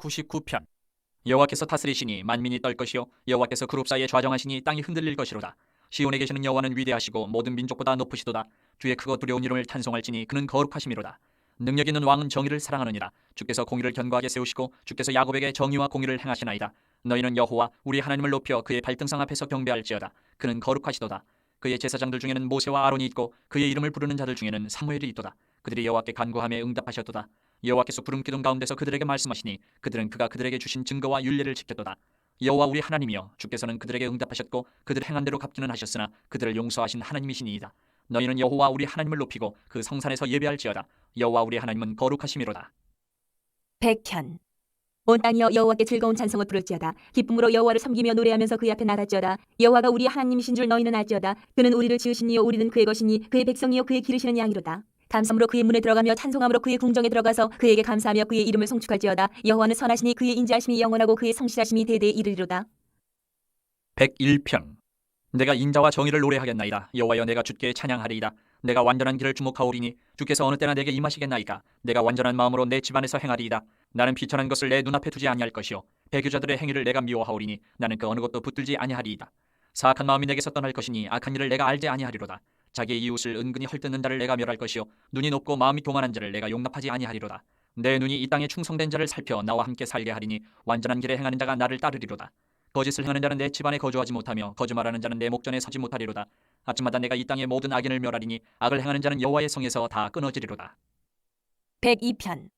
99편. 여호와께서 다스리시니 만민이 떨 것이요 여호와께서 그룹 사이에 좌정하시니 땅이 흔들릴 것이로다. 시온에 계시는 여호와는 위대하시고 모든 민족보다 높으시도다. 주의 크고 두려운 이름을 찬송할지니 그는 거룩하심이로다. 능력 있는 왕은 정의를 사랑하느니라. 주께서 공의를 견고하게 세우시고 주께서 야곱에게 정의와 공의를 행하시나이다. 너희는 여호와 우리 하나님을 높여 그의 발등상 앞에서 경배할지어다. 그는 거룩하시도다. 그의 제사장들 중에는 모세와 아론이 있고 그의 이름을 부르는 자들 중에는 사무엘이 있도다. 그들이 여호와께 간구함에 응답하셨도다 여호와께서 구름 기둥 가운데서 그들에게 말씀하시니 그들은 그가 그들에게 주신 증거와 윤례를 지켰도다. 여호와 우리 하나님이여 주께서는 그들에게 응답하셨고 그들 행한 대로 갚기는 하셨으나 그들을 용서하신 하나님이시니이다. 너희는 여호와 우리 하나님을 높이고 그 성산에서 예배할지어다. 여호와 우리 하나님은 거룩하심이로다. 백현 온 땅이여 여호와께 즐거운 찬송을 부를지어다 기쁨으로 여호와를 섬기며 노래하면서 그의 앞에 나갈지어다 여호와가 우리 하나님이신 줄 너희는 알지어다 그는 우리를 지으신 이요 우리는 그의 것이니 그의 백성이요 그의 기르시는 양이로다 감사함으로 그의 문에 들어가며 찬송함으로 그의 궁정에 들어가서 그에게 감사하며 그의 이름을 송축할지어다 여호와는 선하시니 그의 인자하심이 영원하고 그의 성실하심이 대대에 이르리로다 101편 내가 인자와 정의를 노래하겠나이다. 여호와여 내가 주께 찬양하리이다. 내가 완전한 길을 주목하오리니 주께서 어느 때나 내게 임하시겠나이까. 내가 완전한 마음으로 내 집안에서 행하리이다. 나는 비천한 것을 내 눈앞에 두지 아니할 것이요 배교자들의 행위를 내가 미워하오리니 나는 그 어느 것도 붙들지 아니하리이다. 사악한 마음이 내게서 떠날 것이니 악한 일을 내가 알지 아니하리로다. 자기의 이웃을 은근히 헐뜯는 자를 내가 멸할 것이요 눈이 높고 마음이 교만한 자를 내가 용납하지 아니하리로다. 내 눈이 이 땅에 충성된 자를 살펴 나와 함께 살게 하리니 완전한 길에 행하는 자가 나를 따르리로다. 거짓을 행하는 자는 내 집안에 거주하지 못하며 거짓말하는 자는 내 목전에 서지 못하리로다. 아침마다 내가 이 땅의 모든 악인을 멸하리니 악을 행하는 자는 여호와의 성에서 다 끊어지리로다. 102편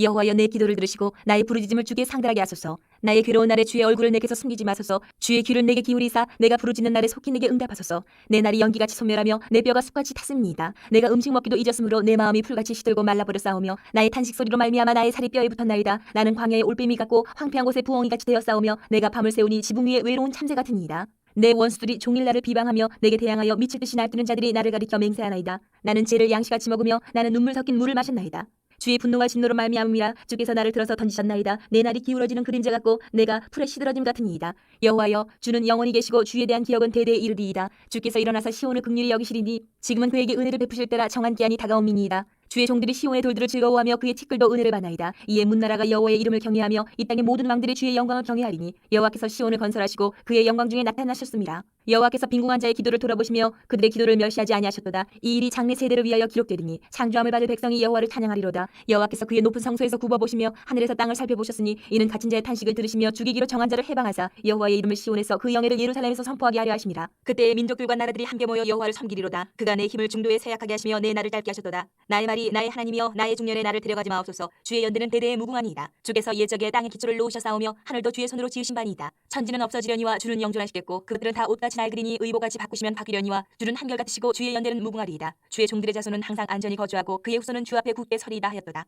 여호와여 내 기도를 들으시고 나의 부르짖음을 주께 상달하게 하소서 나의 괴로운 날에 주의 얼굴을 내게서 숨기지 마소서. 주의 귀를 내게 기울이사 내가 부르짖는 날에 속히 내게 응답하소서. 내 날이 연기같이 소멸하며 내 뼈가 숲같이 탔습니다. 내가 음식 먹기도 잊었으므로 내 마음이 풀같이 시들고 말라버려 싸우며 나의 탄식 소리로 말미암아 나의 살이 뼈에 붙었나이다. 나는 광야의 올빼미 같고 황폐한 곳에 부엉이같이 되어 싸우며 내가 밤을 새우니 지붕 위에 외로운 참새 같으니이다. 내 원수들이 종일 나를 비방하며 내게 대항하여 미칠 듯이 날뛰는 자들이 나를 가리켜 맹세하나이다. 나는 죄를 양식같이 먹으며 나는 눈물 섞인 물을 마셨나이다 주의 분노와 진노로 말미암음이라 주께서 나를 들어서 던지셨나이다. 내 날이 기울어지는 그림자 같고 내가 풀에 시들어짐 같으니이다. 여호와여 주는 영원히 계시고 주에 대한 기억은 대대에 이르리이다. 주께서 일어나서 시온을 극률히 여기시리니 지금은 그에게 은혜를 베푸실 때라 정한 기한이 다가옴이니이다. 주의 종들이 시온의 돌들을 즐거워하며 그의 티끌도 은혜를 받나이다. 이에 문나라가 여호와의 이름을 경외하며 이 땅의 모든 왕들이 주의 영광을 경외하리니 여호와께서 시온을 건설하시고 그의 영광 중에 나타나셨습니다 여호와께서 빈궁한 자의 기도를 돌아보시며 그들의 기도를 멸시하지 아니하셨도다. 이 일이 장래 세대를 위하여 기록되리니 창조함을 받을 백성이 여호와를 찬양하리로다. 여호와께서 그의 높은 성소에서 굽어보시며 하늘에서 땅을 살펴보셨으니 이는 갇힌 자의 탄식을 들으시며 죽이기로 정한 자를 해방하사 여호와의 이름을 시온에서 그 영예를 예루살렘에서 선포하게 하려 하심이라. 그때 민족들과 나라들이 함께 모여 여호와를 섬기리로다. 그가 내 힘을 중도에 쇠약하게 하시며 내 날을 짧게 하셨도다. 나의 말이 나의 하나님이여 나의 중년에 나를 데려가지 마옵소서. 주의 연대는 대대에 무궁하니이다. 주께서 옛적에 땅의 기초를 놓으셔 싸우며 하늘도 주의 손으로 지으신 바니이다. 천지는 없어지려니와 주는 영존하시겠고 그들은 다 옷같이 낡으리니 의복같이 바꾸시면 바뀌려니와 주는 한결같으시고 주의 연대는 무궁하리이다. 주의 종들의 자손은 항상 안전히 거주하고 그의 후손은 주 앞에 굳게 서리이다 하였도다.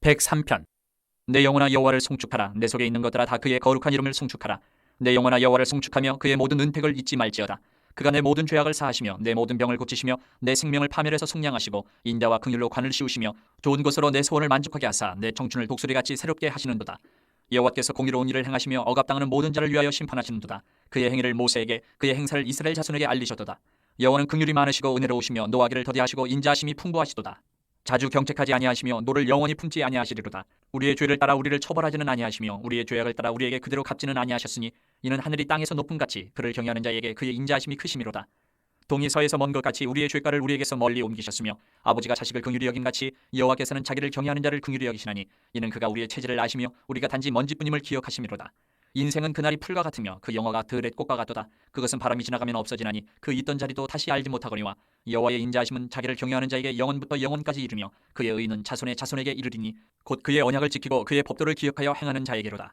103편. 내 영혼아 여호와를 송축하라. 내 속에 있는 것들아 다 그의 거룩한 이름을 송축하라. 내 영혼아 여호와를 송축하며 그의 모든 은택을 잊지 말지어다. 그가 내 모든 죄악을 사하시며 내 모든 병을 고치시며 내 생명을 파멸해서 속량하시고 인자와 긍휼로 관을 씌우시며 좋은 것으로 내 소원을 만족하게 하사 내 청춘을 독수리같이 새롭게 하시는도다 여호와께서 공의로운 일을 행하시며 억압당하는 모든 자를 위하여 심판하시는도다. 그의 행위를 모세에게 그의 행사를 이스라엘 자손에게 알리셨도다. 여호와는 긍휼이 많으시고 은혜로우시며 노하기를 더디하시고 인자하심이 풍부하시도다. 자주 경책하지 아니하시며 노를 영원히 품지 아니하시리로다. 우리의 죄를 따라 우리를 처벌하지는 아니하시며 우리의 죄악을 따라 우리에게 그대로 갚지는 아니하셨으니 이는 하늘이 땅에서 높은 같이 그를 경외하는 자에게 그의 인자하심이 크심이로다 동이 서에서 먼 것 같이 우리의 죄가를 우리에게서 멀리 옮기셨으며 아버지가 자식을 긍휼히 여긴 같이 여호와께서는 자기를 경외하는 자를 긍휼히 여기시나니 이는 그가 우리의 체질을 아시며 우리가 단지 먼지뿐임을 기억하심이로다. 인생은 그날이 풀과 같으며 그 영화가 들의 꽃과 같도다. 그것은 바람이 지나가면 없어지나니 그 있던 자리도 다시 알지 못하거니와 여호와의 인자하심은 자기를 경외하는 자에게 영원부터 영원까지 이르며 그의 의는 자손의 자손에게 이르리니 곧 그의 언약을 지키고 그의 법도를 기억하여 행하는 자에게로다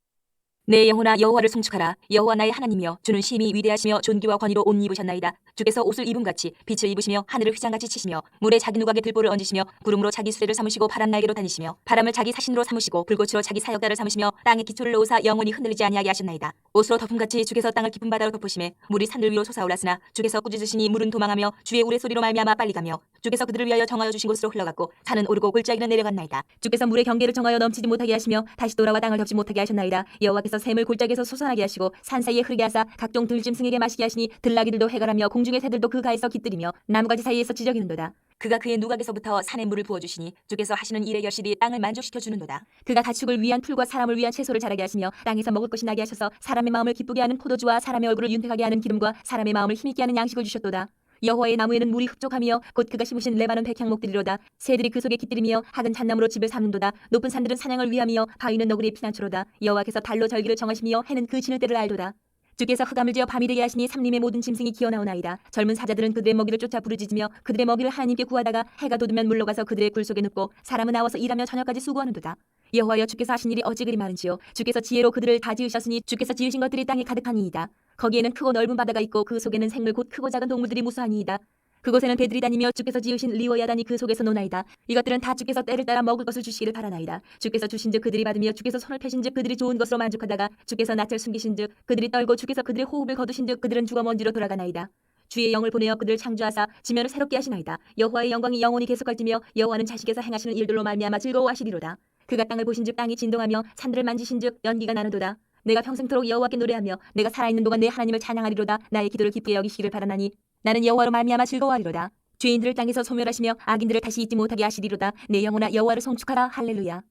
내 영혼아 여호와를 송축하라. 여호와 나의 하나님이여 주는 심히 위대하시며 존귀와 권위로 옷 입으셨나이다. 주께서 옷을 입은 같이 빛을 입으시며 하늘을 휘장같이 치시며 물에 자기 누각에 들보를 얹으시며 구름으로 자기 수레를 삼으시고 바람 날개로 다니시며 바람을 자기 사신으로 삼으시고 불꽃으로 자기 사역다를 삼으시며 땅에 기초를 놓으사 영원히 흔들리지 아니하게 하셨나이다. 옷으로 덮음같이 주께서 땅을 깊은 바다로 덮으심에 물이 산들 위로 솟아올랐으나 주께서 꾸짖으시니 물은 도망하며 주의 우레소리로 말미암아 빨리 가며 주께서 그들을 위하여 정하여 주신 곳으로 흘러갔고 산은 오르고 골짜기는 내려갔나이다 주께서 물의 경계를 정하여 넘치지 못하게 하시며 다시 돌아와 땅을 덮지 못하게 하셨나이다 여호와께서 샘을 골짜기에서 솟아나게 하시고 산 사이에 흐르게 하사 각종 들짐승에게 마시게 하시니 들나귀들도 해갈하며 공중의 새들도 그 가에서 깃들이며 나무가지 사이에서 지저귀는도다 그가 그의 누각에서부터 산에 물을 부어주시니 주께서 하시는 일의 결실이 땅을 만족시켜 주는도다. 그가 가축을 위한 풀과 사람을 위한 채소를 자라게 하시며 땅에서 먹을 것이 나게 하셔서 사람의 마음을 기쁘게 하는 포도주와 사람의 얼굴을 윤택하게 하는 기름과 사람의 마음을 힘있게 하는 양식을 주셨도다. 여호와의 나무에는 물이 흡족하며 곧 그가 심으신 레바논 백향목들이로다 새들이 그 속에 깃들이며 학은 잣나무로 집을 삼는도다 높은 산들은 사냥을 위하며 바위는 너구리의 피난처로다 여호와께서 달로 절기를 정하시며 해는 그 지는 때를 알도다 주께서 흑암을 지어 밤이 되게 하시니 삼림의 모든 짐승이 기어나오나이다. 젊은 사자들은 그들의 먹이를 쫓아 부르짖으며 그들의 먹이를 하나님께 구하다가 해가 돋으면 물러가서 그들의 굴 속에 눕고 사람은 나와서 일하며 저녁까지 수고하는도다. 여호와여 주께서 하신 일이 어찌 그리 많은지요. 주께서 지혜로 그들을 다 지으셨으니 주께서 지으신 것들이 땅에 가득하니이다. 거기에는 크고 넓은 바다가 있고 그 속에는 생물 곧 크고 작은 동물들이 무수하니이다. 그곳에는 배들이 다니며 주께서 지으신 리워 야단이 그 속에서 노나이다. 이것들은 다 주께서 때를 따라 먹을 것을 주시기를 바라나이다. 주께서 주신즉 그들이 받으며 주께서 손을 펴신즉 그들이 좋은 것으로 만족하다가 주께서 낯을 숨기신즉 그들이 떨고 주께서 그들의 호흡을 거두신즉 그들은 죽어 먼지로 돌아가나이다. 주의 영을 보내어 그들을 창조하사 지면을 새롭게 하시나이다. 여호와의 영광이 영원히 계속할지며 여호와는 자식에서 행하시는 일들로 말미암아 즐거워하시리로다. 그가 땅을 보신즉 땅이 진동하며 산들을 만지신즉 연기가 나는도다. 내가 평생토록 여호와께 노래하며 내가 살아있는 동안 내 하나님을 찬양하리로다. 나의 기도를 기쁘게 여기시기를 바라나니 나는 여호와로 말미암아 즐거워하리로다. 죄인들을 땅에서 소멸하시며 악인들을 다시 잊지 못하게 하시리로다. 내 영혼아 여호와를 송축하라. 할렐루야.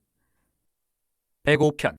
105편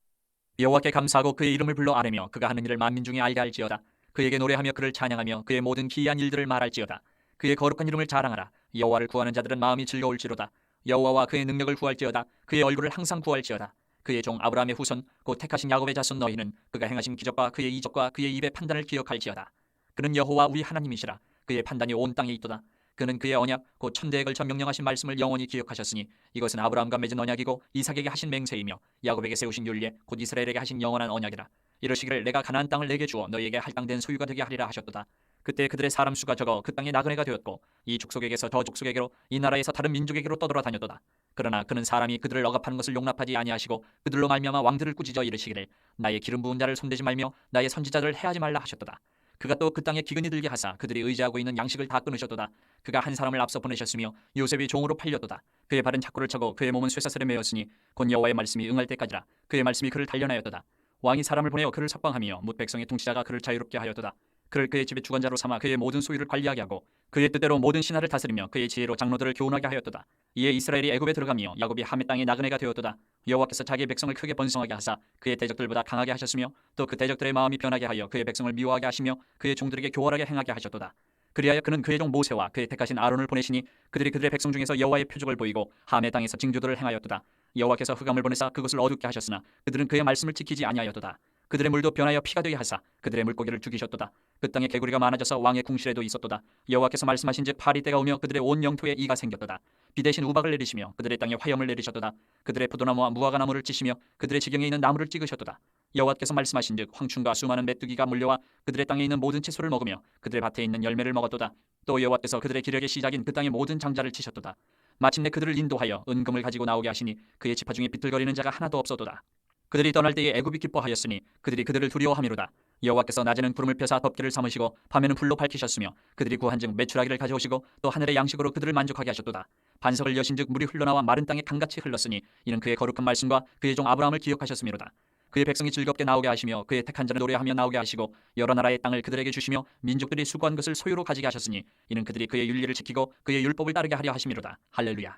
여호와께 감사하고 그의 이름을 불러 아뢰며 그가 하는 일을 만민 중에 알게 할지어다 그에게 노래하며 그를 찬양하며 그의 모든 기이한 일들을 말할지어다 그의 거룩한 이름을 자랑하라 여호와를 구하는 자들은 마음이 즐거울지로다 여호와와 그의 능력을 구할지어다. 그의 얼굴을 항상 구할지어다. 그의 종 아브라함의 후손 곧 택하신 야곱의 자손 너희는 그가 행하신 기적과 그의 이적과 그의 입의 판단을 기억할지어다. 그는 여호와 우리 하나님이시라. 그의 판단이 온 땅에 있도다. 그는 그의 언약 곧 천대에 걸쳐 명령하신 말씀을 영원히 기억하셨으니 이것은 아브라함과 맺은 언약이고 이삭에게 하신 맹세이며 야곱에게 세우신 율례 곧 이스라엘에게 하신 영원한 언약이라. 이러시기를 내가 가나안 땅을 내게 주어 너희에게 할당된 소유가 되게 하리라 하셨도다 그때 그들의 사람 수가 적어 그 땅에 나그네가 되었고 이 족속에게서 저 족속에게로 이 나라에서 다른 민족에게로 떠돌아 다녔도다 그러나 그는 사람이 그들을 억압하는 것을 용납하지 아니하시고 그들로 말미암아 왕들을 꾸짖어 이르시기를 나의 기름 부은 자를 손대지 말며 나의 선지자들을 해하지 말라 하셨도다 그가 또 그 땅에 기근이 들게 하사 그들이 의지하고 있는 양식을 다 끊으셨도다. 그가 한 사람을 앞서 보내셨으며 요셉이 종으로 팔렸도다. 그의 발은 자꾸를 차고 그의 몸은 쇠사슬에 매였으니 곧 여호와의 말씀이 응할 때까지라. 그의 말씀이 그를 단련하였도다. 왕이 사람을 보내어 그를 석방하며 뭇 백성의 통치자가 그를 자유롭게 하였도다. 그를 그의 집의 주관자로 삼아 그의 모든 소유를 관리하게 하고 그의 뜻대로 모든 신하를 다스리며 그의 지혜로 장로들을 교훈하게 하였도다. 이에 이스라엘이 애굽에 들어가며 야곱이 하메 땅의 나그네가 되었도다. 여호와께서 자기의 백성을 크게 번성하게 하사 그의 대적들보다 강하게 하셨으며 또 그 대적들의 마음이 변하게 하여 그의 백성을 미워하게 하시며 그의 종들에게 교활하게 행하게 하셨도다. 그리하여 그는 그의 종 모세와 그의 택하신 아론을 보내시니 그들이 그들의 백성 중에서 여호와의 표적을 보이고 하메 땅에서 징조들을 행하였도다. 여호와께서 흑암을 보내사 그것을 어둡게 하셨으나 그들은 그의 말씀을 지키지 아니하였도다. 그들의 물도 변하여 피가 되게 하사 그들의 물고기를 죽이셨도다. 그 땅에 개구리가 많아져서 왕의 궁실에도 있었도다. 여호와께서 말씀하신즉 파리 때가 오며 그들의 온 영토에 이가 생겼도다. 비 대신 우박을 내리시며 그들의 땅에 화염을 내리셨도다. 그들의 포도나무와 무화과 나무를 치시며 그들의 지경에 있는 나무를 찍으셨도다. 여호와께서 말씀하신즉 황충과 수많은 메뚜기가 물려와 그들의 땅에 있는 모든 채소를 먹으며 그들의 밭에 있는 열매를 먹었도다. 또 여호와께서 그들의 기력의 시작인 그 땅의 모든 장자를 치셨도다. 마침내 그들을 인도하여 은금을 가지고 나오게 하시니 그의 지파 중에 비틀거리는 자가 하나도 없었도다. 그들이 떠날 때에 애굽이 기뻐하였으니 그들이 그들을 두려워함이로다. 여호와께서 낮에는 구름을 펴사 덮개를 삼으시고 밤에는 불로 밝히셨으며 그들이 구한즉 매출하기를 가져오시고 또 하늘의 양식으로 그들을 만족하게 하셨도다. 반석을 여신즉 물이 흘러나와 마른 땅에 강같이 흘렀으니 이는 그의 거룩한 말씀과 그의 종 아브라함을 기억하셨음이로다. 그의 백성이 즐겁게 나오게 하시며 그의 택한 자를 노래하며 나오게 하시고 여러 나라의 땅을 그들에게 주시며 민족들이 수고한 것을 소유로 가지게 하셨으니 이는 그들이 그의 윤리를 지키고 그의 율법을 따르게 하려 하심이로다. 할렐루야.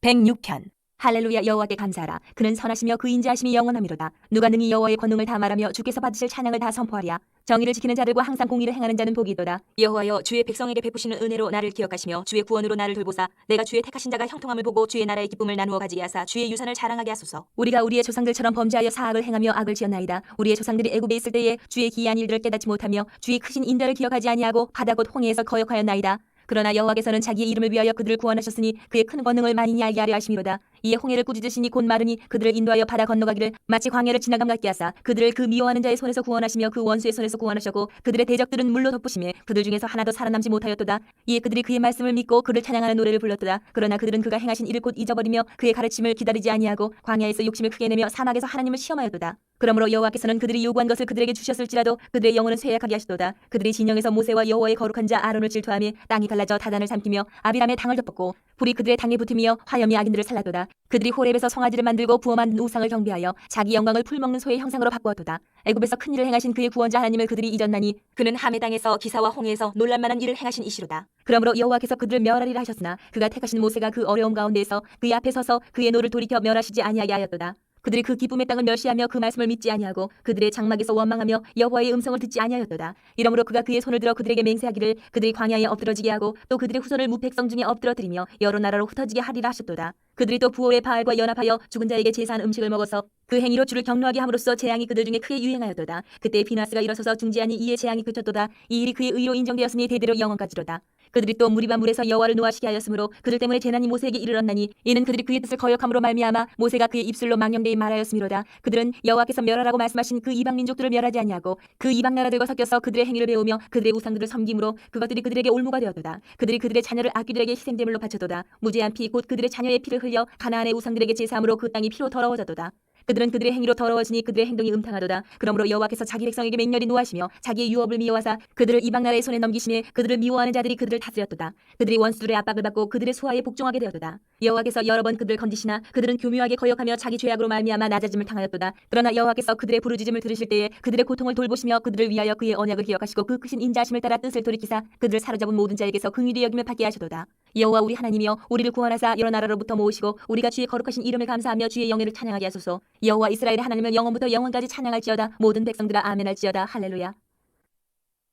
106편 할렐루야 여호와께 감사하라. 그는 선하시며 그 인자하심이 영원함이로다. 누가 능히 여호와의 권능을 다 말하며 주께서 받으실 찬양을 다 선포하랴. 정의를 지키는 자들과 항상 공의를 행하는 자는 복이 있도다. 여호와여 주의 백성에게 베푸시는 은혜로 나를 기억하시며 주의 구원으로 나를 돌보사. 내가 주의 택하신 자가 형통함을 보고 주의 나라의 기쁨을 나누어 가지게 하사. 주의 유산을 자랑하게 하소서. 우리가 우리의 조상들처럼 범죄하여 사악을 행하며 악을 지었나이다. 우리의 조상들이 애굽에 있을 때에 주의 기이한 일들을 깨닫지 못하며 주의 크신 인자를 기억하지 아니하고 바다 곧 홍해에서 거역하였나이다. 그러나 여호와께서는 자기의 이름을 위하여 그들을 구원하셨으니 그의 큰 권능을 만인이 알게 하려 하심이로다. 이에 홍해를 꾸짖으시니 곧 마르니 그들을 인도하여 바다 건너가기를 마치 광야를 지나감 같게 하사 그들을 그 미워하는 자의 손에서 구원하시며 그 원수의 손에서 구원하셨고 그들의 대적들은 물로 덮으심에 그들 중에서 하나도 살아남지 못하였도다. 이에 그들이 그의 말씀을 믿고 그를 찬양하는 노래를 불렀도다. 그러나 그들은 그가 행하신 일을 곧 잊어버리며 그의 가르침을 기다리지 아니하고 광야에서 욕심을 크게 내며 사막에서 하나님을 시험하였도다. 그러므로 여호와께서는 그들이 요구한 것을 그들에게 주셨을지라도 그들의 영혼은 쇠약하게 하시도다. 그들이 진영에서 모세와 여호와의 거룩한 자 아론을 질투하며 땅이 갈라져 다단을 삼키며 아비람의 당을 덮었고 불이 그들의 당에 붙으며 화염이 악인들을 살랐도다. 그들이 호렙에서 송아지를 만들고 부어 만든 우상을 경배하여 자기 영광을 풀먹는 소의 형상으로 바꾸었도다. 애굽에서 큰 일을 행하신 그의 구원자 하나님을 그들이 잊었나니 그는 함의 땅에서 기사와 홍해에서 놀랄만한 일을 행하신 이시로다. 그러므로 여호와께서 그들을 멸하리라 하셨으나 그가 택하신 모세가 그 어려움 가운데에서 그의 앞에 서서 그의 노를 돌이켜 멸하시지 아니하게 하였도다 그들이 그 기쁨의 땅을 멸시하며 그 말씀을 믿지 아니하고 그들의 장막에서 원망하며 여호와의 음성을 듣지 아니하였도다. 이러므로 그가 그의 손을 들어 그들에게 맹세하기를 그들이 광야에 엎드러지게 하고 또 그들의 후손을 무백성 중에 엎드러뜨리며 여러 나라로 흩어지게 하리라 하셨도다. 그들이 또 부호의 바알과 연합하여 죽은 자에게 제사한 음식을 먹어서 그 행위로 주를 경노하게 함으로써 재앙이 그들 중에 크게 유행하였도다. 그때 비나스가 일어서서 중지하니 이에 재앙이 그쳤도다. 이 일이 그의 의로 인정되었으니 대대로 영원까지로다. 그들이 또 무리바 물에서 여호와를 노하시게 하였으므로 그들 때문에 재난이 모세에게 이르렀나니 이는 그들이 그의 뜻을 거역함으로 말미암아 모세가 그의 입술로 망령되이 말하였음이로다. 그들은 여호와께서 멸하라고 말씀하신 그 이방 민족들을 멸하지 아니하고 그 이방 나라들과 섞여서 그들의 행위를 배우며 그들의 우상들을 섬김으로 그것들이 그들에게 올무가 되었도다. 그들이 그들의 자녀를 악귀들에게 희생제물로 바쳤도다. 무죄한 피 곧 그들의 자녀의 피를 흘려 가나안의 우상들에게 제사함으로 그 땅이 피로 더러워졌도다 그들은 그들의 행위로 더러워지니 그들의 행동이 음탕하도다. 그러므로 여호와께서 자기 백성에게 맹렬히 노하시며 자기의 유업을 미워하사 그들을 이방 나라의 손에 넘기심에 그들을 미워하는 자들이 그들을 다스렸도다. 그들이 원수들의 압박을 받고 그들의 수하에 복종하게 되었도다. 여호와께서 여러 번 그들을 건지시나 그들은 교묘하게 거역하며 자기 죄악으로 말미암아 낮아짐을 당하였도다. 그러나 여호와께서 그들의 부르짖음을 들으실 때에 그들의 고통을 돌보시며 그들을 위하여 그의 언약을 기억하시고 그 크신 인자심을 따라 뜻을 돌이키사 그들을 사로잡은 모든 자에게서 긍휼히 여김을 받게 하시도다. 여호와 우리 하나님이여 우리를 구원하사 여러 나라로부터 모으시고 우리가 주의 거룩하신 이름을 감사하며 주의 영예를 찬양하게 하소서. 여호와 이스라엘의 하나님을 영원부터 영원까지 찬양할지어다. 모든 백성들아 아멘할지어다. 할렐루야.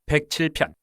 107편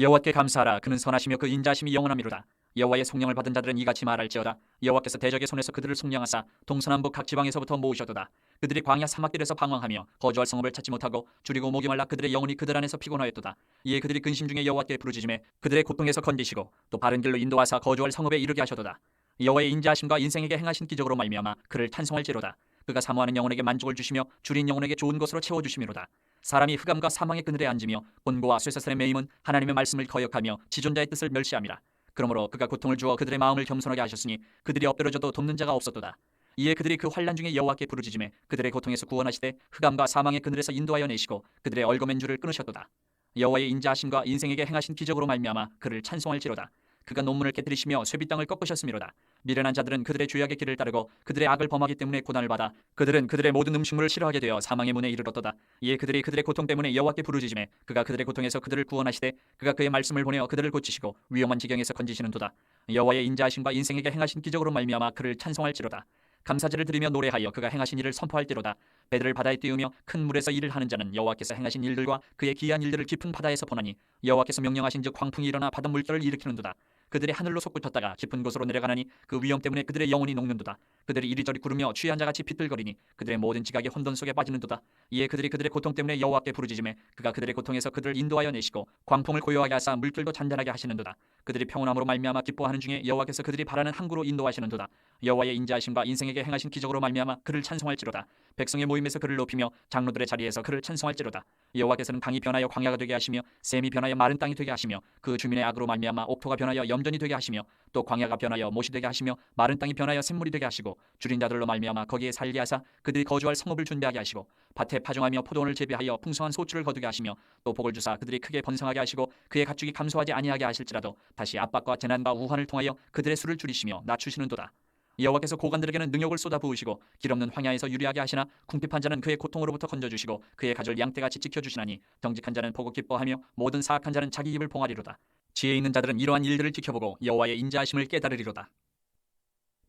여호와께 감사하라 그는 선하시며 그 인자심이 영원함이로다 여호와의 성령을 받은 자들은 이같이 말할지어다. 여호와께서 대적의 손에서 그들을 속량하사 동서남북 각 지방에서부터 모으셨도다. 그들이 광야 사막길에서 방황하며 거주할 성읍을 찾지 못하고 줄이고 목이 말라 그들의 영혼이 그들 안에서 피곤하였도다. 이에 그들이 근심 중에 여호와께 부르짖음에 그들의 고통에서 건지시고 또 바른 길로 인도하사 거주할 성읍에 이르게 하셨도다. 여호와의 인자하심과 인생에게 행하신 기적으로 말미암아 그를 찬송할지로다. 그가 사모하는 영혼에게 만족을 주시며 줄인 영혼에게 좋은 것으로 채워 주심이로다. 사람이 흑암과 사망의 그늘에 앉으며 곤고와 쇠사슬의 매임은 하나님의 말씀을 거역하며 지존자의 뜻을 멸시함이라. 그러므로 그가 고통을 주어 그들의 마음을 겸손하게 하셨으니 그들이 엎드려져도 돕는 자가 없었도다. 이에 그들이 그 환란 중에 여호와께 부르짖음에 그들의 고통에서 구원하시되 흑암과 사망의 그늘에서 인도하여 내시고 그들의 얼거맨 줄을 끊으셨도다. 여호와의 인자하심과 인생에게 행하신 기적으로 말미암아 그를 찬송할지로다. 그가 논문을 깨뜨리시며 쇠비 땅을 꺾으셨음이로다. 미련한 자들은 그들의 죄악의 길을 따르고 그들의 악을 범하기 때문에 고난을 받아 그들은 그들의 모든 음식물을 싫어하게 되어 사망의 문에 이르렀도다. 이에 그들이 그들의 고통 때문에 여호와께 부르짖음에 그가 그들의 고통에서 그들을 구원하시되 그가 그의 말씀을 보내어 그들을 고치시고 위험한 지경에서 건지시는도다. 여호와의 인자하심과 인생에게 행하신 기적으로 말미암아 그를 찬송할지로다. 감사제를 드리며 노래하여 그가 행하신 일을 선포할지로다. 배들을 바다에 띄우며 큰 물에서 일을 하는 자는 여호와께서 행하신 일들과 그의 기이한 일들을 깊은 바다에서 보나니 여호와께서 명령하신 즉 광풍이 일어나 바다 물결을 일으키는도다. 그들이 하늘로 솟구쳤다가 깊은 곳으로 내려가나니 그 위험 때문에 그들의 영혼이 녹는도다. 그들이 이리저리 구르며 취한 자같이 비틀거리니 그들의 모든 지각이 혼돈 속에 빠지는도다. 이에 그들이 그들의 고통 때문에 여호와께 부르짖음에 그가 그들의 고통에서 그들을 인도하여 내시고 광풍을 고요하게 하사 물결도 잔잔하게 하시는도다. 그들이 평온함으로 말미암아 기뻐하는 중에 여호와께서 그들이 바라는 항구로 인도하시는도다. 여호와의 인자하심과 인생에게 행하신 기적으로 말미암아 그를 찬송할지로다. 백성의 모임에서 그를 높이며 장로들의 자리에서 그를 찬송할지로다. 여호와께서는 강이 변하여 광야가 되게 하시며 샘이 변하여 마른 땅이 되게 하시며 그 주민의 악으로 말미암아 옥토가 변하여 염전이 되게 하시며 또 광야가 변하여 못이 되게 하시며 마른 땅이 변하여 샘물이 되게 하시고 줄인 자들로 말미암아 거기에 살게 하사 그들이 거주할 성읍을 준비하게 하시고 밭에 파종하며 포도원을 재배하여 풍성한 소출을 거두게 하시며 또 복을 주사 그들이 크게 번성하게 하시고 그의 가축이 감소하지 아니하게 하실지라도 다시 압박과 재난과 우환을 통하여 그들의 수를 줄이시며 낮추시는도다. 여호와께서 고관들에게는 능욕을 쏟아 부으시고 길 없는 황야에서 유리하게 하시나 궁핍한 자는 그의 고통으로부터 건져주시고 그의 가절 양떼같이 지켜주시나니 정직한 자는 보고 기뻐하며 모든 사악한 자는 자기 입을 봉하리로다. 지혜 있는 자들은 이러한 일들을 지켜보고 여호와의 인자하심을 깨달으리로다.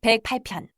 108편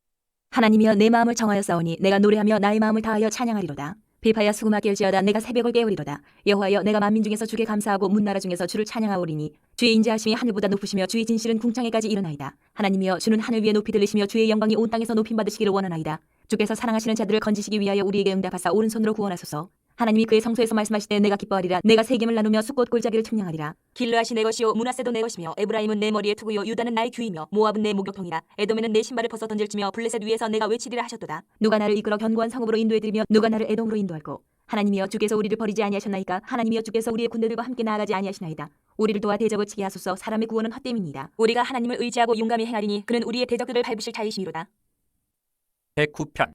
하나님이여 내 마음을 정하여 싸우니 내가 노래하며 나의 마음을 다하여 찬양하리로다. 비파야 수금아 깰지어다 내가 새벽을 깨우리로다. 여호와여 내가 만민 중에서 주께 감사하고 문나라 중에서 주를 찬양하오리니 주의 인자하심이 하늘보다 높으시며 주의 진실은 궁창에까지 이르나이다. 하나님이여 주는 하늘 위에 높이 들리시며 주의 영광이 온 땅에서 높임 받으시기를 원하나이다. 주께서 사랑하시는 자들을 건지시기 위하여 우리에게 응답하사 오른손으로 구원하소서. 하나님이 그의 성소에서 말씀하시되 내가 기뻐하리라. 내가 세겜을 나누며 숫꽃 골짜기를 측량하리라. 길르앗이 내 것이요 문하세도 내 것이며 에브라임은 내 머리에 투구요 유다는 나의 귀이며 모압은 내 목욕통이라. 에돔에는 내 신발을 벗어 던질지며 블레셋 위에서 내가 외치리라 하셨도다. 누가 나를 이끌어 견고한 성읍으로 인도해드리며 누가 나를 에돔으로 인도할고 하나님이여 주께서 우리를 버리지 아니하셨나이까? 하나님이여 주께서 우리의 군대들과 함께 나아가지 아니하시나이다. 우리를 도와 대적을 치게 하소서. 사람의 구원은 헛됨이니이다. 우리가 하나님을 의지하고 용감히 행하리니 그는 우리의 대적들을 밟으실 자이시미로다. 109편.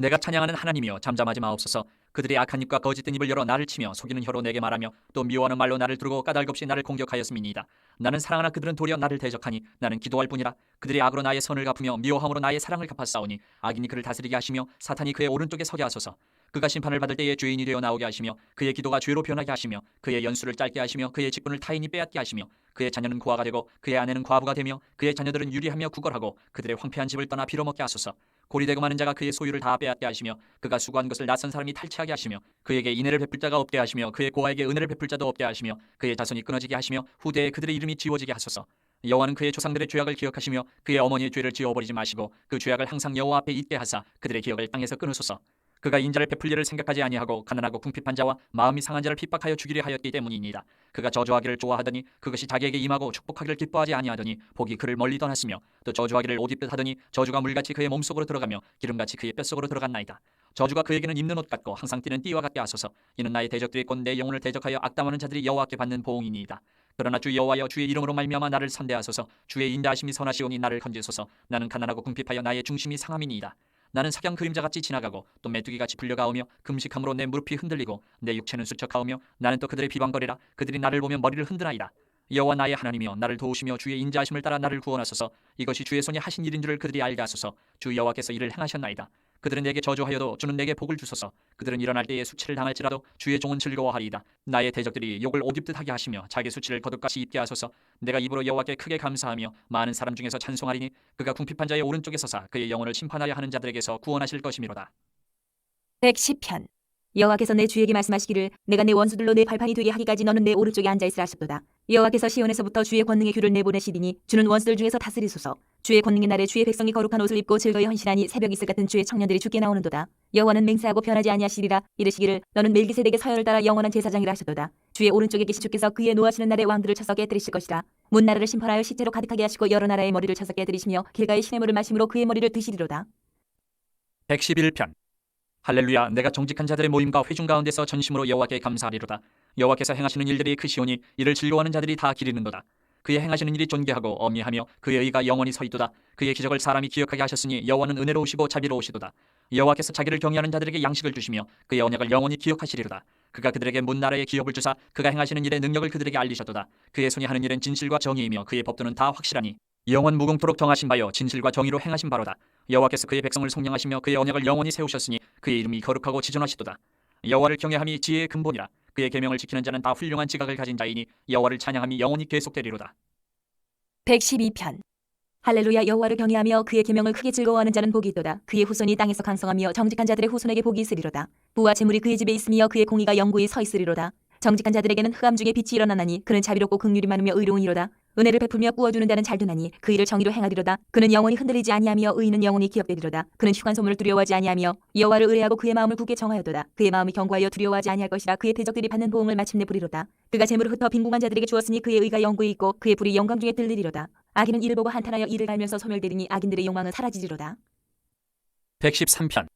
내가 찬양하는 하나님이여 잠잠하지 마옵소서 그들이 악한 입과 거짓된 입을 열어 나를 치며 속이는 혀로 내게 말하며 또 미워하는 말로 나를 두르고 까닭없이 나를 공격하였음이니이다. 나는 사랑하나 그들은 도리어 나를 대적하니 나는 기도할 뿐이라. 그들이 악으로 나의 선을 갚으며 미워함으로 나의 사랑을 갚았사오니 악인이 그를 다스리게 하시며 사탄이 그의 오른쪽에 서게 하소서. 그가 심판을 받을 때에 죄인이 되어 나오게 하시며 그의 기도가 죄로 변하게 하시며 그의 연수를 짧게 하시며 그의 직분을 타인이 빼앗게 하시며 그의 자녀는 고아가 되고 그의 아내는 과부가 되며 그의 자녀들은 유리하며 구걸하고 그들의 황폐한 집을 떠나 빌어먹게 하소서 고리되고 많은 자가 그의 소유를 다 빼앗게 하시며 그가 수고한 것을 낯선 사람이 탈취하게 하시며 그에게 인애를 베풀 자가 없게 하시며 그의 고아에게 은혜를 베풀 자도 없게 하시며 그의 자손이 끊어지게 하시며 후대에 그들의 이름이 지워지게 하소서. 여호와는 그의 조상들의 죄악을 기억하시며 그의 어머니의 죄를 지워버리지 마시고 그 죄악을 항상 여호와 앞에 잊게 하사 그들의 기억을 땅에서 끊으소서 그가 인자를 베풀 일을 생각하지 아니하고 가난하고 궁핍한 자와 마음이 상한 자를 핍박하여 죽이려 하였기 때문이니이다. 그가 저주하기를 좋아하더니 그것이 자기에게 임하고 축복하기를 기뻐하지 아니하더니 복이 그를 멀리 떠났으며 또 저주하기를 옷 입듯 하더니 저주가 물같이 그의 몸속으로 들어가며 기름같이 그의 뼛속으로 들어갔나이다. 저주가 그에게는 입는 옷 같고 항상 뛰는 띠와 같게 하소서. 이는 나의 대적들이 곧 내 영혼을 대적하여 악담하는 자들이 여호와께 받는 보응이니이다. 그러나 주 여호와여 주의 이름으로 말미암아 나를 선대하소서. 주의 인자하심이 선하시오니 나를 건지소서. 나는 가난하고 궁핍하여 나의 중심이 상함이니이다. 나는 석양 그림자같이 지나가고 또 메뚜기같이 불려가오며 금식함으로 내 무릎이 흔들리고 내 육체는 수척하오며 나는 또 그들의 비방거리라 그들이 나를 보며 머리를 흔드나이다 여호와 나의 하나님이여 나를 도우시며 주의 인자하심을 따라 나를 구원하소서. 이것이 주의 손이 하신 일인 줄을 그들이 알게 하소서. 주 여호와께서 이를 행하셨나이다. 그들은 내게 저주하여도 주는 내게 복을 주소서. 그들은 일어날 때에 수치를 당할지라도 주의 종은 즐거워하리이다. 나의 대적들이 욕을 옷 입듯 하게 하시며 자기 수치를 거듭같이 입게 하소서. 내가 입으로 여호와께 크게 감사하며 많은 사람 중에서 찬송하리니 그가 궁핍한 자의 오른쪽에 서사 그의 영혼을 심판하려 하는 자들에게서 구원하실 것이미로다. 110편. 여호와께서 내 주에게 말씀하시기를 내가 내 원수들로 내 발판이 되게 하기까지 너는 내 오른쪽에 앉아 있으라 하셨도다 여호와께서 시온에서부터 주의 권능의 규를 내보내시리니 주는 원수들 중에서 다스리소서. 주의 권능의 날에 주의 백성이 거룩한 옷을 입고 즐거이 헌신하니 새벽 이슬 같은 주의 청년들이 죽게 나오는도다. 여호와는 맹세하고 변하지 아니하시리라 이르시기를 너는 멜기세덱의 서열을 따라 영원한 제사장이라 하셨도다. 주의 오른쪽에 계신 주께서 그의 노하시는 날에 왕들을 쳐서 깨뜨리실 것이라. 문 나라를 심판하여 시체로 가득하게 하시고 여러 나라의 머리를 쳐서 깨뜨리시며 길가의 시냇물을 마심으로 그의 머리를 드시리로다. 111편. 할렐루야 내가 정직한 자들의 모임과 회중 가운데서 전심으로 여호와께 감사하리로다 여호와께서 행하시는 일들이 크시오니 이를 즐거워하는 자들이 다 기리는도다. 그의 행하시는 일이 존귀하고 엄미하며 그의 의가 영원히 서 있도다. 그의 기적을 사람이 기억하게 하셨으니 여호와는 은혜로우시고 자비로우시도다. 여호와께서 자기를 경외하는 자들에게 양식을 주시며 그의 언약을 영원히 기억하시리로다. 그가 그들에게 문 나라의 기업을 주사 그가 행하시는 일의 능력을 그들에게 알리셨도다. 그의 손이 하는 일은 진실과 정의이며 그의 법도는 다 확실하니 영원 무궁토록 정하신 바요 진실과 정의로 행하신 바로다. 여호와께서 그의 백성을 속량하시며 그의 언약을 영원히 세우셨으니 그의 이름이 거룩하고 지존하시도다. 여호와를 경외함이 지혜의 근본이라 그의 계명을 지키는 자는 다 훌륭한 지각을 가진 자이니 여호와를 찬양함이 영원히 계속되리로다. 112편. 할렐루야 여호와를 경외하며 그의 계명을 크게 즐거워하는 자는 복이 있도다. 그의 후손이 땅에서 강성하며 정직한 자들의 후손에게 복이 있으리로다. 부와 재물이 그의 집에 있으며 그의 공의가 영구히 서 있으리로다. 정직한 자들에게는 흑암 중에 빛이 일어나나니 그는 자비롭고 긍휼이 많으며 의로운 이로다 은혜를 베풀며 꾸어주는 자는 잘 되나니 그 일을 정의로 행하리로다. 그는 영원히 흔들리지 아니하며 의인은 영원히 기억되리로다. 그는 흉한 소문을 두려워하지 아니하며 여호와를 의뢰하고 그의 마음을 굳게 정하였도다. 그의 마음이 견고하여 두려워하지 아니할 것이라 그의 대적들이 받는 보응을 마침내 부리로다. 그가 재물을 흩어 빈궁한 자들에게 주었으니 그의 의가 영구히 있고 그의 불이 영광 중에 들리리로다. 악인은 이를 보고 한탄하여 이를 갈면서 소멸되리니 악인들의 욕망은 사라지리로다. 113편.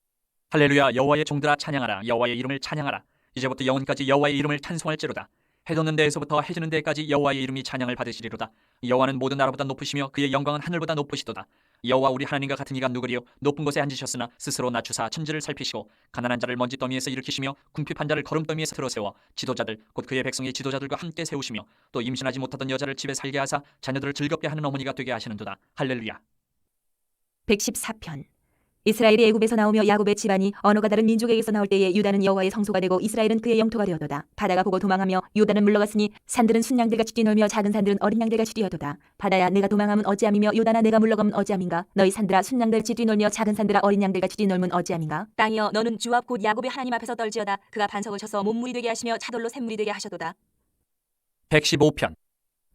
할렐루야 여호와의 종들아 찬양하라. 여호와의 이름을 찬양하라. 이제부터 영원까지 여호와의 이름을 찬송할지로다 해 돋는 데에서부터 해 지는 데까지 여호와의 이름이 찬양을 받으시리로다. 여호와는 모든 나라보다 높으시며 그의 영광은 하늘보다 높으시도다. 여호와 우리 하나님과 같은 이가 누구리요? 높은 곳에 앉으셨으나 스스로 낮추사 천지를 살피시고 가난한 자를 먼지 더미에서 일으키시며 궁핍한 자를 거름 더미에서 들어 세워 지도자들 곧 그의 백성의 지도자들과 함께 세우시며 또 임신하지 못하던 여자를 집에 살게 하사 자녀들을 즐겁게 하는 어머니가 되게 하시는도다. 할렐루야. 114편 이스라엘이 애굽에서 나오며 야곱의 집안이 언어가 다른 민족에게서 나올 때에 유다는 여호와의 성소가 되고 이스라엘은 그의 영토가 되었도다. 바다가 보고 도망하며 유다는 물러갔으니 산들은 순양들같이 뛰놀며 작은 산들은 어린 양들같이 뛰어도다. 바다야 내가 도망하면 어찌함이며 유다나 내가 물러가면 어찌함인가? 너희 산들아 순양들같이 뛰놀며 작은 산들아 어린 양들같이 뛰놀면 어찌함인가? 땅이여 너는 주 앞 곧 야곱의 하나님 앞에서 떨지어다. 그가 반석을 쳐서 몸물이 되게 하시며 차돌로 샘물이 되게 하셔도다. 115편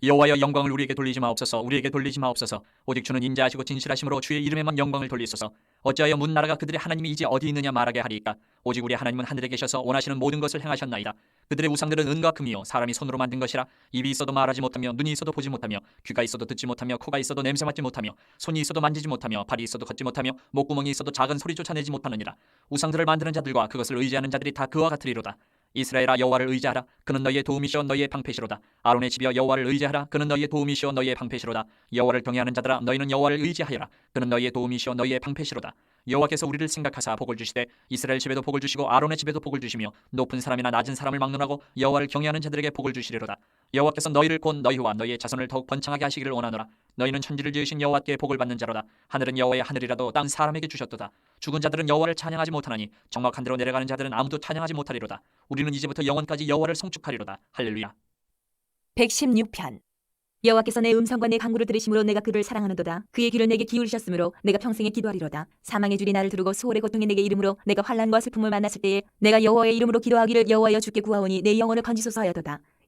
여호와여 영광을 우리에게 돌리지 마옵소서. 우리에게 돌리지 마옵소서. 오직 주는 인자하시고 진실하심으로 주의 이름에만 영광을 돌리소서. 어찌하여 문 나라가 그들의 하나님이 이제 어디 있느냐 말하게 하리이까? 오직 우리 하나님은 하늘에 계셔서 원하시는 모든 것을 행하셨나이다. 그들의 우상들은 은과 금이요. 사람이 손으로 만든 것이라. 입이 있어도 말하지 못하며 눈이 있어도 보지 못하며 귀가 있어도 듣지 못하며 코가 있어도 냄새 맡지 못하며 손이 있어도 만지지 못하며 발이 있어도 걷지 못하며 목구멍이 있어도 작은 소리조차 내지 못하느니라. 우상들을 만드는 자들과 그것을 의지하는 자들이 다 그와 같으리로다 이스라엘아 여호와를 의지하라. 그는 너희의 도움이시오. 너희의 방패시로다. 아론의 집이여 여호와를 의지하라. 그는 너희의 도움이시오. 너희의 방패시로다. 여호와를 경외하는 자들아 너희는 여호와를 의지하여라. 그는 너희의 도움이시오. 너희의 방패시로다. 여호와께서 우리를 생각하사 복을 주시되 이스라엘 집에도 복을 주시고 아론의 집에도 복을 주시며 높은 사람이나 낮은 사람을 막론하고 여호와를 경외하는 자들에게 복을 주시리로다 여호와께서 너희를 곧 너희와 너희의 자손을 더욱 번창하게 하시기를 원하노라. 너희는 천지를 지으신 여호와께 복을 받는 자로다. 하늘은 여호와의 하늘이라도 땅 사람에게 주셨도다. 죽은 자들은 여호와를 찬양하지 못하나니 정막한 대로 내려가는 자들은 아무도 찬양하지 못하리로다. 우리는 이제부터 영원까지 여호와를 송축하리로다. 할렐루야. 116편. 여호와께서 내 음성과 내 간구를 들으심으로 내가 그를 사랑하는도다. 그의 귀를 내게 기울이셨으므로 내가 평생에 기도하리로다. 사망의 줄이 나를 두르고 수월의 고통이 내게 이름으로 내가 환란과 슬픔을 만났을 때에 내가 여호와의 이름으로 기도하기를 여호와여 주께 구하오니 내 영혼을 건지소서 하여도다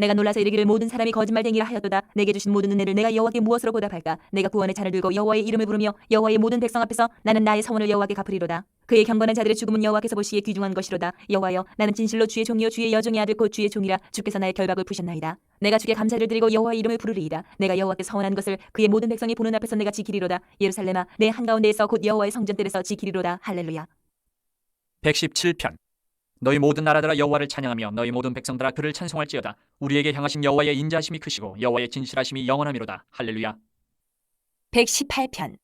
내가 놀라서 이르기를 모든 사람이 거짓말쟁이라 하였도다. 내게 주신 모든 은혜를 내가 여호와께 무엇으로 보답할까? 내가 구원의 잔을 들고 여호와의 이름을 부르며 여호와의 모든 백성 앞에서 나는 나의 서원을 여호와께 갚으리로다. 그의 경건한 자들의 죽음은 여호와께서 보시기에 귀중한 것이로다. 여호와여 나는 진실로 주의 종이요 주의 여종의 아들 곧 주의 종이라. 주께서 나의 결박을 푸셨나이다. 내가 주께 감사를 드리고 여호와의 이름을 부르리이다. 내가 여호와께 서원한 것을 그의 모든 백성이 보는 앞에서 내가 지키리로다. 예루살렘아 내 한가운데에서 곧 여호와의 성전들에서 지키리로다. 할렐루야. 117편 너희 모든 나라들아 여호와를 찬양하며 너희 모든 백성들아 그를 찬송할지어다. 우리에게 향하신 여호와의 인자하심이 크시고 여호와의 진실하심이 영원함이로다. 할렐루야. 118편.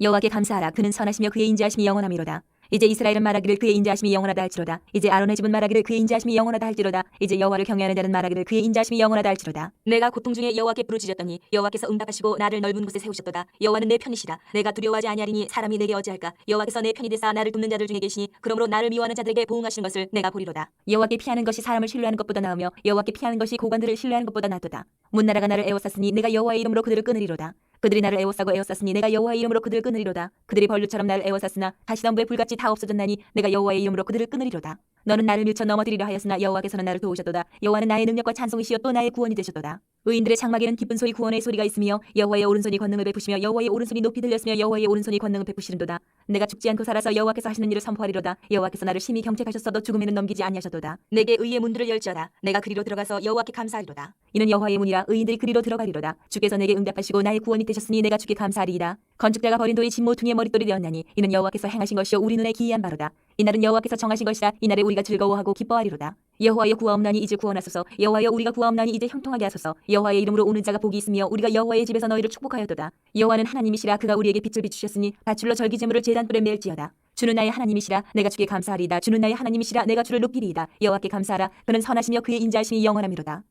여호와께 감사하라. 그는 선하시며 그의 인자하심이 영원함이로다 이제 이스라엘은 말하기를 그의 인자하심이 영원하다 할지로다. 이제 아론의 집은 말하기를 그의 인자하심이 영원하다 할지로다. 이제 여호와를 경외하는 자는 말하기를 그의 인자하심이 영원하다 할지로다. 내가 고통 중에 여호와께 부르짖었더니 여호와께서 응답하시고 나를 넓은 곳에 세우셨도다. 여호와는 내 편이시다 내가 두려워하지 아니하리니 사람이 내게 어찌할까? 여호와께서 내 편이 되사 나를 돕는 자들 중에 계시니 그러므로 나를 미워하는 자들에게 보응하시는 것을 내가 보리로다. 여호와께 피하는 것이 사람을 신뢰하는 것보다 나으며 여호와께 피하는 것이 고관들을 신뢰하는 것보다 낫도다. 문나라가 나를 애워쌌으니 내가 여호와의 이름으로 그들을 끊으리로다 그들이 나를 애워싸고 애워쌌으니 내가 여호와의 이름으로 그들을 끊으리로다. 그들이 벌류처럼 나를 애워쌌으나 가시덤불에 불같이 다 없어졌나니 내가 여호와의 이름으로 그들을 끊으리로다. 너는 나를 밀쳐 넘어뜨리려 하였으나 여호와께서는 나를 도우셨도다. 여호와는 나의 능력과 찬송이시여 또 나의 구원이 되셨도다. 의인들의 장막에는 기쁜 소리 구원의 소리가 있으며 여호와의 오른손이 권능을 베푸시며 여호와의 오른손이 높이 들렸으며 여호와의 오른손이 권능을 베푸시는도다. 내가 죽지 않고 살아서 여호와께서 하시는 일을 선포하리로다. 여호와께서 나를 심히 경책하셨어도 죽음에는 넘기지 아니하셨도다. 내게 의의 문들을 열지어다. 내가 그리로 들어가서 여호와께 감사하리로다. 이는 여호와의 문이라 의인들이 그리로 들어가리로다. 주께서 내게 응답하시고 나의 구원이 되셨으니 내가 주께 감사하리이다. 건축자가 버린 돌이 진모퉁이의 머릿돌이 되었나니 이는 여호와께서 행하신 것이요 우리 눈에 기이한 바로다. 이날은 여호와께서 정하신 것이라 이날에 우리가 즐거워하고 기뻐하리로다. 여호와여 구하옵나니 이제 구원하소서. 여호와여 우리가 구하옵나니 이제 형통하게 하소서. 여호와의 이름으로 오는 자가 복이 있으며 우리가 여호와의 집에서 너희를 축복하였도다. 여호와는 하나님이시라 그가 우리에게 빛을 비추셨으니 밭줄로 절기 제물을 제단불에 멜지어다. 주는 나의 하나님이시라 내가 주께 감사하리이다. 주는 나의 하나님이시라 내가 주를 높이리이다. 여호와께 감사하라. 그는 선하시며 그의 인자하심이 영원함이로다.